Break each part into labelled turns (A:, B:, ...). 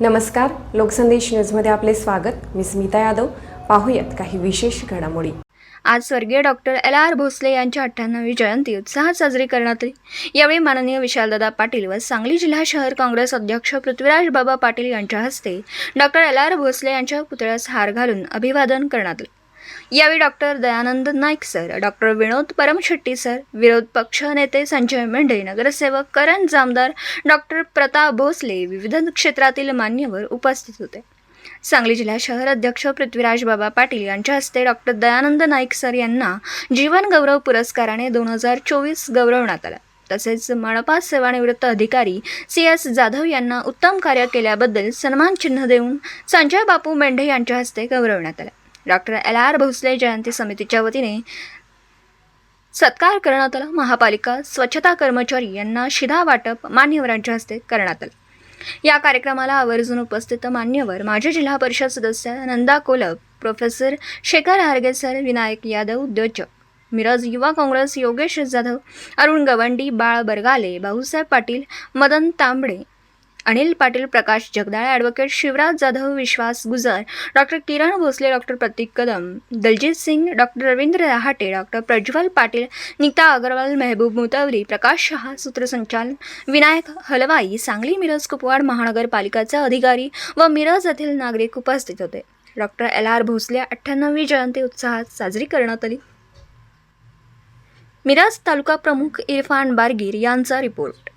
A: नमस्कार लोकसंदेश न्यूजमध्ये आपले स्वागत. मी स्मिता यादव. पाहूयात काही विशेष घडामोडी.
B: आज स्वर्गीय डॉक्टर एल आर भोसले यांची अठ्ठ्याण्णवी जयंती उत्साहात साजरी करण्यात आली. यावेळी माननीय विशालदादा पाटील व सांगली जिल्हा शहर काँग्रेस अध्यक्ष पृथ्वीराज बाबा पाटील यांच्या हस्ते डॉक्टर एल आर भोसले यांच्या पुतळ्यास हार घालून अभिवादन करण्यात आले. यावेळी doctor Dayanand Naik sir doctor Vinod Paramshetti sir विरोध पक्ष नेते संजय मेंढे नगरसेवक करण जामदार डॉक्टर प्रताप भोसले विविध क्षेत्रातील मान्यवर उपस्थित होते. सांगली जिल्हा शहर अध्यक्ष पृथ्वीराज बाबा पाटील यांच्या हस्ते डॉक्टर दयानंद नाईक सर यांना जीवन गौरव पुरस्काराने दोन हजार चोवीस गौरवण्यात आला. तसेच मनपा सेवानिवृत्त अधिकारी सी एस जाधव यांना उत्तम कार्य केल्याबद्दल सन्मान चिन्ह देऊन संजय बापू मेंढे यांच्या हस्ते गौरवण्यात आला. डॉक्टर एल आर भोसले जयंती समितीच्या वतीने सत्कार करण्यात आला. महापालिका स्वच्छता कर्मचारी यांना शिधा वाटप मान्यवरांच्या हस्ते करण्यात आलं. या कार्यक्रमाला आवर्जून उपस्थित मान्यवर माजी जिल्हा परिषद सदस्य नंदा कोलप प्रोफेसर शेखर हारगेसर विनायक यादव उद्योजक मिरज युवा काँग्रेस योगेश जाधव अरुण गवंडी बाळ Bargale Bhausaheb Patil Madan Tambade Anil Patil Prakash Jagdale advocate Shivraj Jadhav Vishwas Gujar doctor Kiran Bhosale doctor Pratik Kadam Daljit Singh doctor Ravindra Rahate doctor Prajwal Patil Neeta Agarwal Mehboob Mutwari Prakash Shah सूत्रसंचालन विनायक हलवाई सांगली मिरज कुपवाड महानगरपालिकाचे अधिकारी व मिरज येथील नागरिक उपस्थित होते. Doctor L R Bhosale अठ्ठ्याण्णवी जयंती उत्साहात साजरी करण्यात आली. मिराज तालुका प्रमुख इरफान बारगीर यांचा रिपोर्ट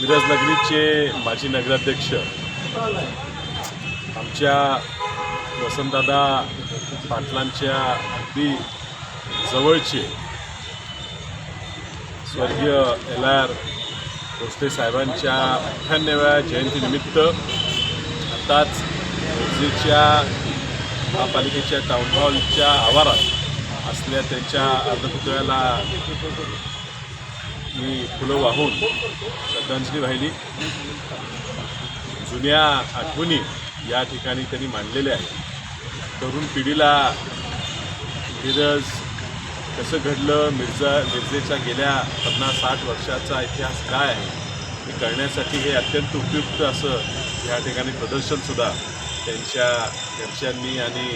C: मिरजनगरीचे माजी नगराध्यक्ष आमच्या वसंतदादा पाटलांच्या अगदी जवळचे स्वर्गीय एल आर भोसले साहेबांच्या अठ्ठ्याण्णव्या जयंतीनिमित्त आताच भोसलेच्या महापालिकेच्या टाउन हॉलच्या आवारात असल्या त्यांच्या अर्धपुतळ्याला मी फुलं वाहून श्रद्धांजली वाहिली. जुन्या आठवणी या ठिकाणी त्यांनी मांडलेल्या आहेत. तरुण पिढीला मिरज कसं घडलं मिर्झा मिरजेच्या गेल्या पन्नास साठ वर्षाचा इतिहास काय आहे हे कळण्यासाठी हे अत्यंत उपयुक्त असं या ठिकाणी प्रदर्शनसुद्धा त्यांच्या घरच्यांनी आणि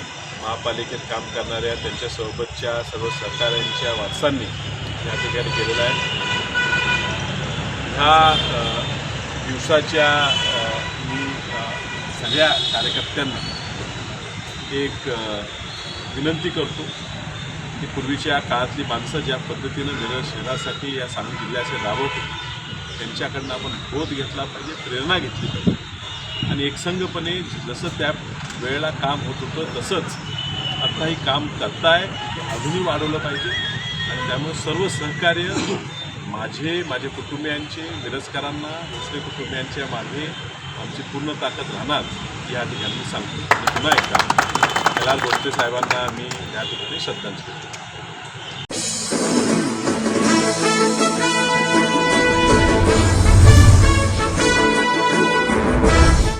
C: महापालिकेत काम करणाऱ्या त्यांच्यासोबतच्या सर्व सहकाऱ्यांच्या वारसांनी या ठिकाणी केलेलं आहे. ह्या दिवसाच्या मी सगळ्या कार्यकर्त्यांना एक विनंती करतो की पूर्वीच्या काळातली माणसं ज्या पद्धतीनं वेगळ्या शहरासाठी या सांगली जिल्ह्याचे राबवत त्यांच्याकडनं आपण बोध घेतला पाहिजे प्रेरणा घेतली पाहिजे. आणि एकसंघपणे जसं त्या वेळेला काम होत होतं तसंच आत्ताही काम करताय ते अजूनही वाढवलं पाहिजे. आणि त्यामुळे सर्व सहकार्य माझे माझे कुटुंबियांचे मिरजकरांना भोसले कुटुंबियांच्या मागे आमची पूर्ण ताकद राहणार या ठिकाणी मी सांगतो. आणि पुन्हा एकदा एल आर साहेबांना मी या ठिकाणी श्रद्धांजली